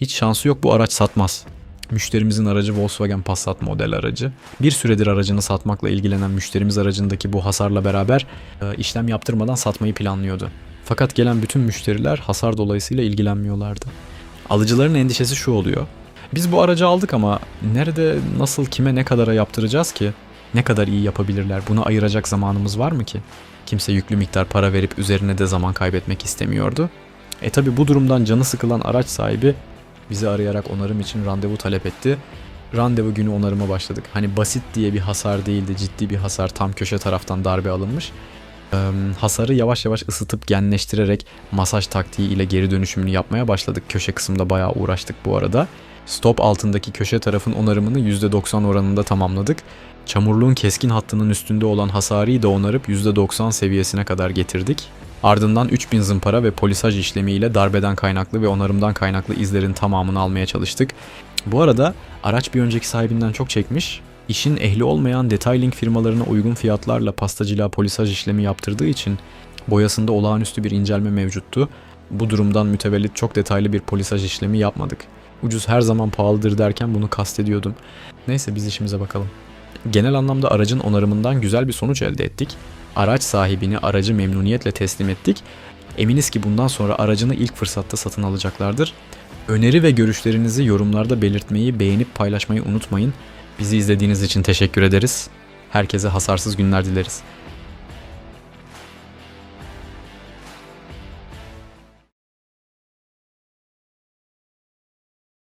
Hiç şansı yok bu araç satmaz. Müşterimizin aracı Volkswagen Passat model aracı. Bir süredir aracını satmakla ilgilenen müşterimiz aracındaki bu hasarla beraber e, işlem yaptırmadan satmayı planlıyordu. Fakat gelen bütün müşteriler hasar dolayısıyla ilgilenmiyorlardı. Alıcıların endişesi şu oluyor. Biz bu aracı aldık ama nerede, nasıl, kime, ne kadara yaptıracağız ki? Ne kadar iyi yapabilirler? Buna ayıracak zamanımız var mı ki? Kimse yüklü miktar para verip üzerine de zaman kaybetmek istemiyordu. E tabi bu durumdan canı sıkılan araç sahibi bizi arayarak onarım için randevu talep etti. Randevu günü onarıma başladık. Hani basit diye bir hasar değildi, ciddi bir hasar. Tam köşe taraftan darbe alınmış. Ee, hasarı yavaş yavaş ısıtıp genleştirerek masaj taktiği ile geri dönüşümünü yapmaya başladık. Köşe kısımda bayağı uğraştık bu arada. Stop altındaki köşe tarafın onarımını %90 oranında tamamladık. Çamurluğun keskin hattının üstünde olan hasarıyı da onarıp %90 seviyesine kadar getirdik. Ardından 3000 zımpara ve polisaj işlemiyle darbeden kaynaklı ve onarımdan kaynaklı izlerin tamamını almaya çalıştık. Bu arada araç bir önceki sahibinden çok çekmiş. İşin ehli olmayan detailing firmalarına uygun fiyatlarla pastacılığa polisaj işlemi yaptırdığı için boyasında olağanüstü bir incelme mevcuttu. Bu durumdan mütevellit çok detaylı bir polisaj işlemi yapmadık. Ucuz her zaman pahalıdır derken bunu kastediyordum. Neyse biz işimize bakalım. Genel anlamda aracın onarımından güzel bir sonuç elde ettik. Araç sahibini aracı memnuniyetle teslim ettik. Eminiz ki bundan sonra aracını ilk fırsatta satın alacaklardır. Öneri ve görüşlerinizi yorumlarda belirtmeyi, beğenip paylaşmayı unutmayın. Bizi izlediğiniz için teşekkür ederiz. Herkese hasarsız günler dileriz.